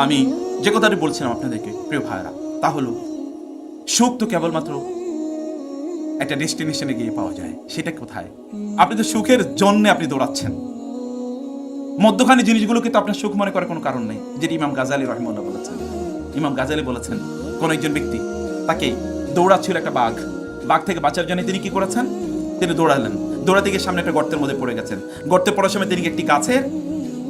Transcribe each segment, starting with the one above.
আমি যে কথাটি বলছিলাম আপনাদেরকে, প্রিয় ভাইরা তা হলো, সুখ তো কেবলমাত্র একটা ডেস্টিনেশনে গিয়ে পাওয়া যায়, সেটা কোথায়? আপনি তো সুখের জন্য আপনি দৌড়াচ্ছেন। মধ্যখানে জিনিসগুলোকে তো আপনার সুখ মনে করার কোনো কারণ নেই, যেটি ইমাম গাজালি রহমুল্লাহ বলেছেন। ইমাম গাজালি বলেছেন, কোন একজন ব্যক্তি তাকে দৌড়াচ্ছিল একটা বাঘ বাঘ থেকে বাঁচার জন্য তিনি কি করেছেন? তিনি দৌড়ালেন। দৌড়াতে গিয়ে সামনে একটা গর্তের মধ্যে পড়ে গেছেন। গর্তে পড়ার সময় তিনি একটি গাছের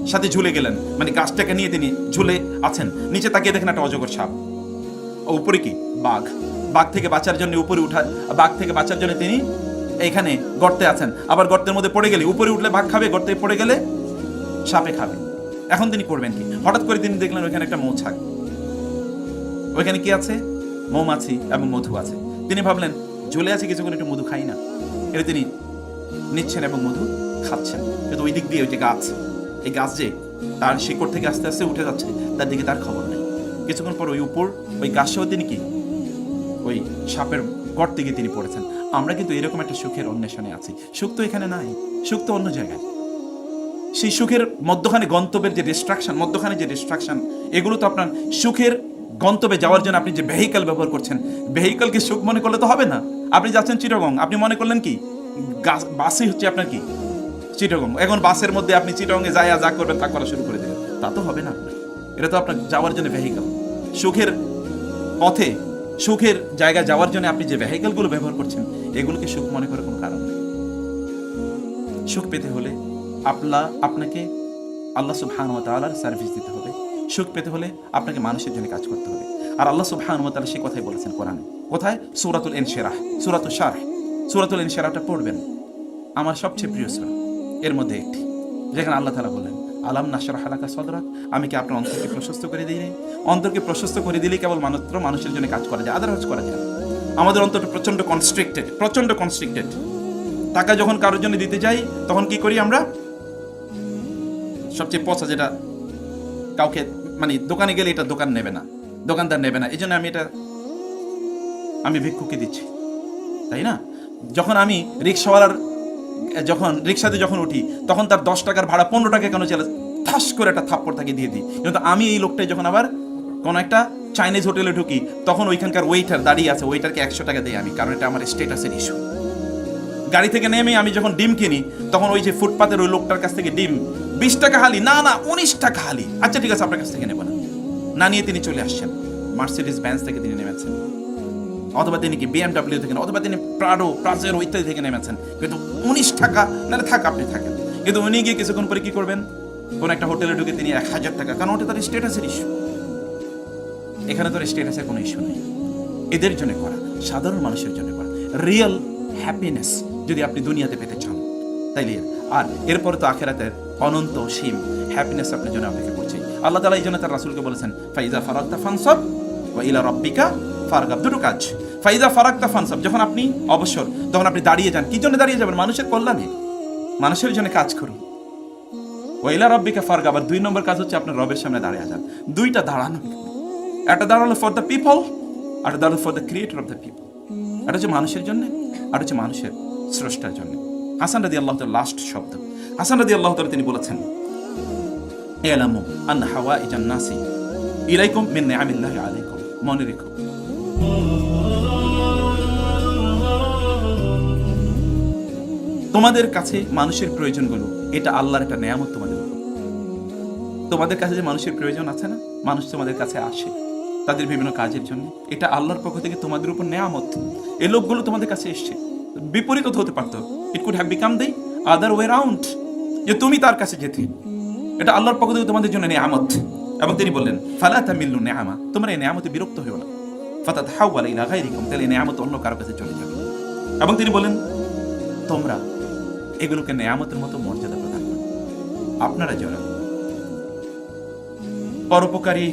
সাথে ঝুলে গেলেন। মানে গাছটাকে নিয়ে তিনি ঝুলে আছেন। নিচে তাকিয়ে দেখেন একটা অজগর সাপ। উপরে কি? বাঘ। বাঘ থেকে বাঁচার জন্য উপরে উঠা, বাঘ থেকে বাঁচার জন্য তিনি এখানে গর্তে আছেন। আবার গর্তের মধ্যে পড়ে গেলে, উপরে উঠলে বাঘ খাবে, গর্তে পড়ে গেলে সাপে খাবে। এখন তিনি করবেন কি? হঠাৎ করে তিনি দেখলেন ওইখানে একটা মৌছাক। ওইখানে কি আছে? মৌমাছি এবং মধু আছে। তিনি ভাবলেন, ঝুলে আছে, কিছুক্ষণ একটু মধু খাই না। এটা তিনি নিচ্ছেন এবং মধু খাচ্ছেন। কিন্তু ওই দিক দিয়ে ওই যে গাছ এই গাছ যে তার শিকড় থেকে আস্তে আস্তে উঠে যাচ্ছে, তার দিকে তার খবর নেই। কিছুক্ষণ পর ওই উপর, ওই গাছেও তিনি কি? ওই সাপের গর্তে গিয়ে তিনি পড়েছেন। আমরা কিন্তু এরকম একটা সুখের অন্বেষণে আছি। সুখ তো এখানে নাই, সুখ তো অন্য জায়গায়। সেই সুখের মধ্যখানে গন্তব্যের যে ডিস্ট্রাকশন মধ্যখানে যে ডিস্ট্রাকশন এগুলো তো আপনার সুখের গন্তব্যে যাওয়ার জন্য আপনি যে ভেহিক্যাল ব্যবহার করছেন ভেহিক্যালকে সুখ মনে করলে তো হবে না। আপনি যাচ্ছেন চিটাগং, আপনি মনে করলেন কি? বাসই হচ্ছে আপনার কি? চিটাগং। এখন বাসের মধ্যে আপনি চিটাগংয়ে যায় যা করবেন তা করা শুরু করে দেবেন তা তো হবে না। এটা তো আপনার যাওয়ার জন্য ভেহিক্যাল সুখের পথে, সুখের জায়গায় যাওয়ার জন্য আপনি যে ভেহিক্যালগুলো ব্যবহার করছেন, এগুলোকে সুখ মনে করার কোনো কারণ নেই। সুখ পেতে হলে আপলা, আপনাকে আল্লাহ সুবহান তাআলার সার্ভিস দিতে হবে। সুখ পেতে হলে আপনাকে মানুষের জন্য কাজ করতে হবে। আর আল্লাহ সুবহান তাআলা সে কথাই বলেছেন কোরআনে। কোথায়? সূরাতুল ইনশিরাহ। সূরাতুল শারহ। সূরাতুল ইনশিরাহটা পড়বেন। আমার সবচেয়ে প্রিয় সূরা। এর মধ্যে একটি। যেখানে আল্লাহ তালা বলেন আলাম নাশরা হালাকা সদরাক? আমি কি আপনার অন্তরকে প্রশস্ত করে দিই? অন্তরকে প্রশস্ত করে দিলেই কেবল মাত্র মানুষের জন্য কাজ করা যায় আদারওয়াইজ করা যায় আমাদের অন্তরটা প্রচণ্ড কনস্ট্রিক্টেড প্রচণ্ড কনস্ট্রিক্টেড টাকা যখন কারোর জন্য দিতে যাই, তখন কি করি আমরা? সবচেয়ে পচা যেটা কাউকে মানে দোকানে গেলে এটা দোকান নেবে না, দোকানদার নেবে না। এই জন্য আমি এটা, আমি ভিক্ষুকে দিচ্ছি। তাই না? যখন আমি রিক্সাওয়ালার যখন রিক্সাতে যখন উঠি, তখন তার দশ টাকার ভাড়া পনেরো টাকা কেন চলে ঠাস করে একটা থাপ্পড় তাকে দিয়ে দিই। কিন্তু আমি এই লোকটাই যখন আবার কোনো একটা চাইনিজ হোটেলে ঢুকি, তখন ওইখানকার ওয়েটার দাঁড়িয়ে আছে ওয়েটারকে একশো টাকা দিই আমি, কারণ এটা আমার স্টেটাসের ইস্যু গাড়ি থেকে নেমে আমি যখন ডিম কিনি, তখন ওই যে ফুটপাতের ওই লোকটার কাছ থেকে ডিম, বিশ টাকা হালি, না না, উনিশ টাকা হালি। আচ্ছা ঠিক আছে, আপনার কাছ থেকে নেব না। না নিয়ে তিনি চলে আসছেন। মার্সিডিস ব্যান্স থেকে তিনি নেমেছেন। অথবা তিনি কি বিএমডাব্লিউ থেকে অথবা তিনি প্রাডো প্রাজেরো ইত্যাদি থেকে নেমেছেন। কিন্তু উনিশ টাকা নাহলে থাক, আপনি থাকেন। কিন্তু উনি গিয়ে কিছুক্ষণ পরে কি করবেন? কোন একটা হোটেলে ঢুকে তিনি এক হাজার টাকা, কারণ ওটা তার স্টেটাসের ইস্যু এখানে তো স্টেটাসের কোনো ইস্যু নেই। এদের জন্য করা, সাধারণ মানুষের জন্য করা রিয়েল হ্যাপিনেস যদি আপনি দুনিয়াতে পেতে চান, তাইলে। আর এরপরে তো আখেরাতের অনন্ত সীম হ্যাপিনেস আপনার জন্য অপেক্ষা করছে আল্লাহ তালা এই জন্য তার রাসুলকে বলেছেন, ফাইজা ফারাক্তা ফানসব বা ইলা রব্বিকা ফারাগাব, দুটো কাজ। ফাইজা ফারাক্তা ফানসব, যখন আপনি অবসর, তখন আপনি দাঁড়িয়ে যান। কি জন্য দাঁড়িয়ে যাবেন? মানুষের কল্যাণে। মানুষের জন্য কাজ করুন। ওইলা রব্বিকা ফারগ আবার দুই নম্বর কাজ হচ্ছে আপনার রবের সামনে দাঁড়িয়ে যান। দুইটা দাঁড়ানো। একটা দাঁড়াল ফর দ্য পিপল আর দাঁড়াল for the creator of the people এটা হচ্ছে মানুষের জন্য, আর হচ্ছে মানুষের স্রষ্টার জন্য। হাসান রাদি আল্লাহ লাস্ট শব্দ। হাসান রাদি আল্লাহ তিনি বলেছেন এলামু আন হাওয়া ইজান নাসি, ইলাইকুম মিন নিআমিল্লাহি আলাইকুম। মনে রেখো। তোমাদের কাছে মানুষের প্রয়োজনগুলো এটা আল্লাহর একটা নেয়ামত তোমাদের উপর। তোমাদের কাছে যে মানুষের প্রয়োজন আছে না, মানুষ তোমাদের কাছে আসে তাদের বিভিন্ন কাজের জন্য। এটা আল্লাহর পক্ষ থেকে তোমাদের উপর নেয়ামত। এই লোকগুলো তোমাদের কাছে এসছে। বিপরীত হতে পারতো it could have become the other way round যে তুমি তার কাছে যেতে। এটা আল্লাহর পক্ষ থেকে তোমাদের জন্য নেয়ামত। এবং তিনি বললেন, ফালা তামিল্লু নেয়ামা। তোমরা এই নেয়ামতে বিরক্ত হয়েও না। ফাতাত হাওয়ালা ইলা গায়রিকুম, তাহলে নেয়ামত অন্য কারও কাছে চলে যাবে। এবং তিনি বলেন, তোমরা এগুলোকে নেয়ামতের মতো মর্যাদা প্রদান করো। আপনারা যারা পরোপকারী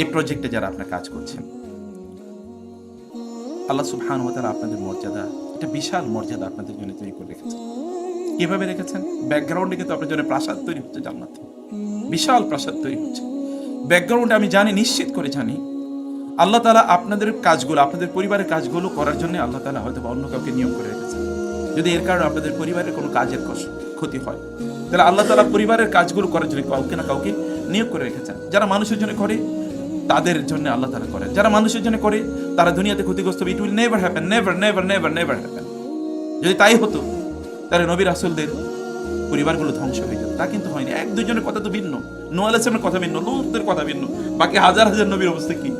এই প্রজেক্টে যারা আপনার কাজ করছেন, আল্লাহ সুবহান ওয়া তাআলা আপনাদের মর্যাদা এটা বিশাল মর্যাদা আপনাদের জন্য তৈরি করে রেখেছেন। কীভাবে রেখেছেন? ব্যাকগ্রাউন্ডে কিন্তু আপনার জন্য প্রাসাদ তৈরি হচ্ছে জান্নাতে। বিশাল প্রাসাদ তৈরি হচ্ছে। ব্যাকগ্রাউন্ডে আমি জানি, নিশ্চিত করে জানি। আল্লাহ তালা আপনাদের কাজগুলো, আপনাদের পরিবারের কাজগুলো করার জন্য আল্লাহ তালা হয়তো বা অন্য কাউকে নিয়োগ করে রেখেছেন। যদি এর কারণে আপনাদের পরিবারের কোনো কাজের ক্ষতি হয়, তাহলে আল্লাহ তালা পরিবারের কাজগুলো করার জন্য কাউকে না কাউকে নিয়োগ করে রেখেছেন। যারা মানুষের জন্য করে, তাদের জন্য আল্লাহ তালা করেন যারা মানুষের জন্য করে, তারা দুনিয়াতে ক্ষতিগ্রস্ত it will never happen never never never never happen যদি তাই হতো, তাহলে নবী রাসুলদের পরিবারগুলো ধ্বংস হয়ে যেত তা কিন্তু হয়নি। এক দুজনের কথা তো ভিন্ন। নোয়াল ইসলামের কথা ভিন্ন। লুতের কথা ভিন্ন। বাকি হাজার হাজার নবীর অবস্থা কি?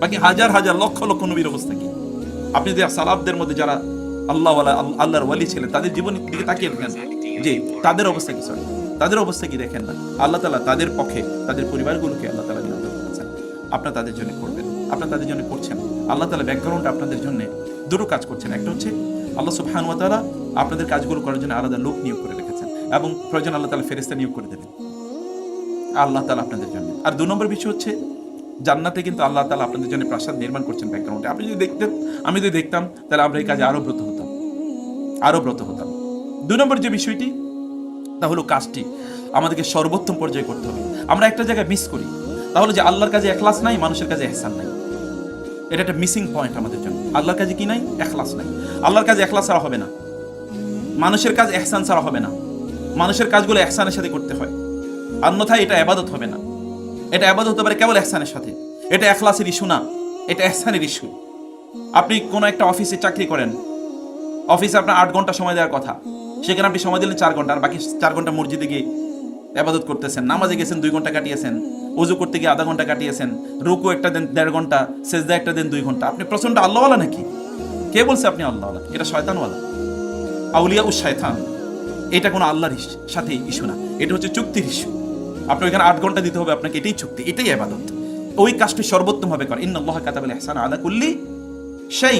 বাকি হাজার হাজার লক্ষ লক্ষ নবীর অবস্থা কি? আপনি যদি সালাবদের মধ্যে যারা আল্লাহ আল্লাহর ওয়ালি ছিলেন, তাদের জীবন দিকে তাকিয়ে দেখেন। যে তাদের অবস্থা কি? সরি, তাদের অবস্থা কি দেখেন না? আল্লাহ তালা তাদের পক্ষে, তাদের পরিবারগুলোকে আল্লাহ তালা নিয়ন্ত্রণ করেছেন। আপনার তাদের জন্য করবেন। আপনার তাদের জন্য করছেন। আল্লাহ তালা ব্যাকগ্রাউন্ডে আপনাদের জন্য দুটো কাজ করছেন। একটা হচ্ছে, আল্লাহ সুবহান ওয়া তাআলা আপনাদের কাজগুলো করার জন্য আলাদা লোক নিয়োগ করে এবং প্রয়োজন আল্লাহ তালা ফেরেস্তা নিয়োগ করে দেবেন। আল্লাহ তালা আপনাদের জন্য। আর দু নম্বর বিষয় হচ্ছে, জান্নাতে কিন্তু আল্লাহ তালা আপনাদের জন্য প্রাসাদ নির্মাণ করছেন ব্যাকগ্রাউন্ডে। আপনি যদি দেখতেন, আমি যদি দেখতাম, তাহলে আমরা এই কাজে আরও ব্রত হতাম। আরও ব্রত হতাম। দু নম্বর যে বিষয়টি, তা হলো কাজটি। আমাদেরকে সর্বোত্তম পর্যায়ে করতে হবে। আমরা একটা জায়গায় মিস করি। তাহলে যে আল্লাহর কাজে এখলাস নাই, মানুষের কাজে এহসান নাই। এটা একটা মিসিং পয়েন্ট আমাদের জন্য। আল্লাহর কাজে কি নাই? এখলাস নাই। আল্লাহর কাজে এখলাস ছাড়া হবে না। মানুষের কাজ এহসান ছাড়া হবে না। মানুষের কাজগুলো এহসানের সাথে করতে হয়। অন্যথায় এটা আবাদত হবে না। এটা আবাদত হতে পারে কেবল এহসানের সাথে। এটা এখলাসের ইস্যু না, এটা এহসানের ইস্যু। আপনি কোনো একটা অফিসে চাকরি করেন, অফিসে আপনার আট ঘণ্টা সময় দেওয়ার কথা। সেখানে আপনি সময় দিলেন চার ঘণ্টা, আর বাকি চার ঘণ্টা মসজিদে গিয়ে আবাদত করতেছেন। নামাজে গেছেন, দুই ঘণ্টা কাটিয়েছেন। অজু করতে গিয়ে আধা ঘণ্টা কাটিয়েছেন। রুকু একটা দেন, দেড় ঘণ্টা, সেজদা একটা দেন, দুই ঘণ্টা। আপনি প্রচণ্ড আল্লাহওয়ালা নাকি? কে বলছে আপনি আল্লাহওয়ালা? এটা শয়তানওয়ালা। আউলিয়া ও শয়তান এটা কোনো আল্লাহর সাথে ইস্যু না। এটা হচ্ছে চুক্তির ইস্যু। আপনি ওইখানে আট ঘণ্টা দিতে হবে, আপনাকে এটাই চুক্তি, এটাই আবাদত। ওই কাজটি সর্বোত্তম ভাবে করেন ইন্নাল্লাহ কাতাবাল ইহসান আলা কুল্লি সেই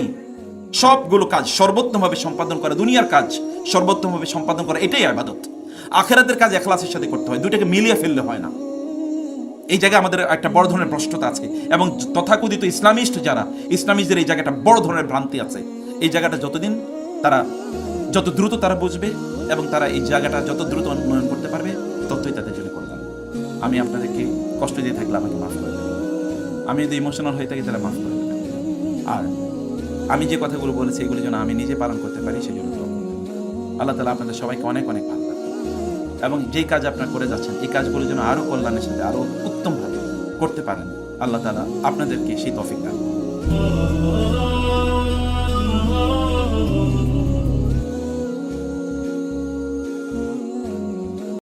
সবগুলো কাজ সর্বোত্তমভাবে সম্পাদন করা, দুনিয়ার কাজ সর্বোত্তমভাবে সম্পাদন করা, এটাই আবাদত। আখেরাতের কাজ এখলাসের সাথে করতে হয়, দুইটাকে মিলিয়ে ফেললে হয় না। এই জায়গায় আমাদের একটা বড় ধরনের প্রশ্নতা আছে এবং তথাকথিত ইসলামিস্ট যারা, ইসলামিস্টদের এই জায়গাটা বড় ধরনের ভ্রান্তি আছে। এই জায়গাটা যতদিন তারা যত দ্রুত তারা বুঝবে এবং তারা এই জায়গাটা যত দ্রুত উন্নয়ন করতে পারবে, ততই তাদের জন্য কল্যাণ। আমি আপনাদেরকে কষ্ট দিয়ে থাকলে আমাকে মাফ করে দেবেন। আমি যদি ইমোশনাল হয়ে থাকি তাহলে মাফ করে দেবেন। আর আমি যে কথাগুলো বলেছি, এগুলো যেন আমি নিজে পালন করতে পারি সেই জন্য আল্লাহ তালা আপনাদের সবাইকে অনেক অনেক ভালো এবং যেই কাজ আপনারা করে যাচ্ছেন, এই কাজগুলো যেন আরও কল্যাণের সাথে আরও উত্তমভাবে করতে পারেন। আল্লাহ তালা আপনাদেরকে সেই তফিক দান।